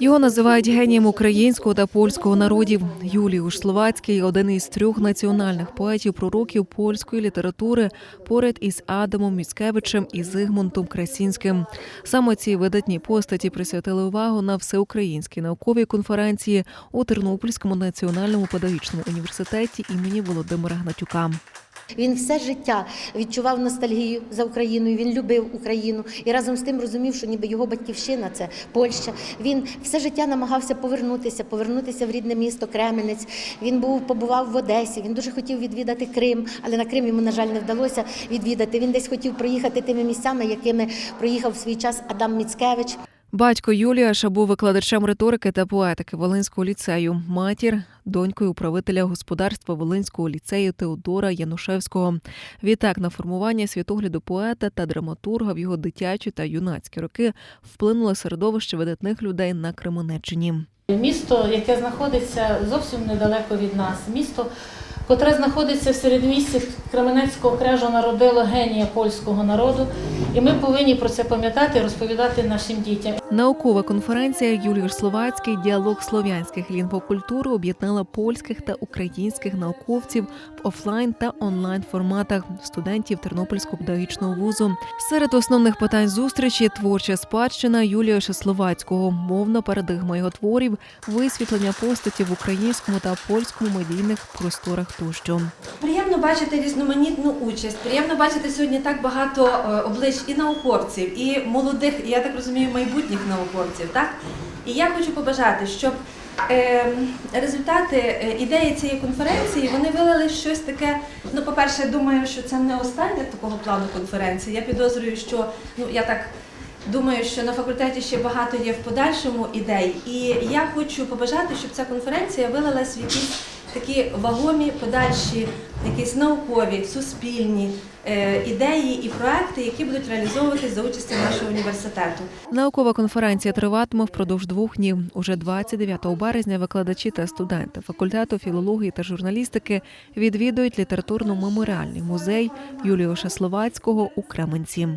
Його називають генієм українського та польського народів. Юліуш Словацький один із трьох національних поетів пророків польської літератури поряд із Адамом Міцкевичем і Зигмунтом Красінським. Саме ці видатні постаті присвятили увагу на всеукраїнській науковій конференції у Тернопільському національному педагогічному університеті імені Володимира Гнатюка. Він все життя відчував ностальгію за Україною. Він любив Україну і разом з тим розумів, що ніби його батьківщина це Польща. Він все життя намагався повернутися, повернутися в рідне місто Кременець. Він був побував в Одесі. Він дуже хотів відвідати Крим, але на Крим йому на жаль не вдалося відвідати. Він десь хотів проїхати тими місцями, якими проїхав в свій час Адам Міцкевич. Батько Юліаша був викладачем риторики та поетики Волинського ліцею. Матір донькою управителя господарства Волинського ліцею Теодора Янушевського. Відтак на формування світогляду поета та драматурга в його дитячі та юнацькі роки вплинуло середовище видатних людей на Кременеччині. Місто, яке знаходиться зовсім недалеко від нас, місто, котре знаходиться в середмісті Кременецького крежу, народило генія польського народу, і ми повинні про це пам'ятати і розповідати нашим дітям. Наукова конференція Юліуш Словацький діалог слов'янських лінгвокультури об'єднала польських та українських науковців в офлайн та онлайн форматах студентів Тернопільського педагогічного вузу. Серед основних питань зустрічі творча спадщина Юліуша Словацького, мовна парадигма його творів, висвітлення постаті в українському та польському медійних просторах тощо. Приємно бачити різноманітну участь. Приємно бачити сьогодні так багато е, облич і науковців, і молодих, і я так розумію, майбутніх науковців. Так і я хочу побажати, щоб е, результати е, ідеї цієї конференції вони вилили щось таке. Ну, по-перше, думаю, що це не остання такого плану конференції. Я підозрюю, що ну я так. Думаю, що на факультеті ще багато є в подальшому ідей, і я хочу побажати, щоб ця конференція вилилась в якісь такі вагомі подальші, якісь наукові, суспільні е, ідеї і проекти, які будуть реалізовуватись за участі нашого університету. Наукова конференція триватиме впродовж двох днів. Уже 29 березня викладачі та студенти факультету філології та журналістики відвідують літературно-меморіальний музей Юліуша Словацького у Кременці.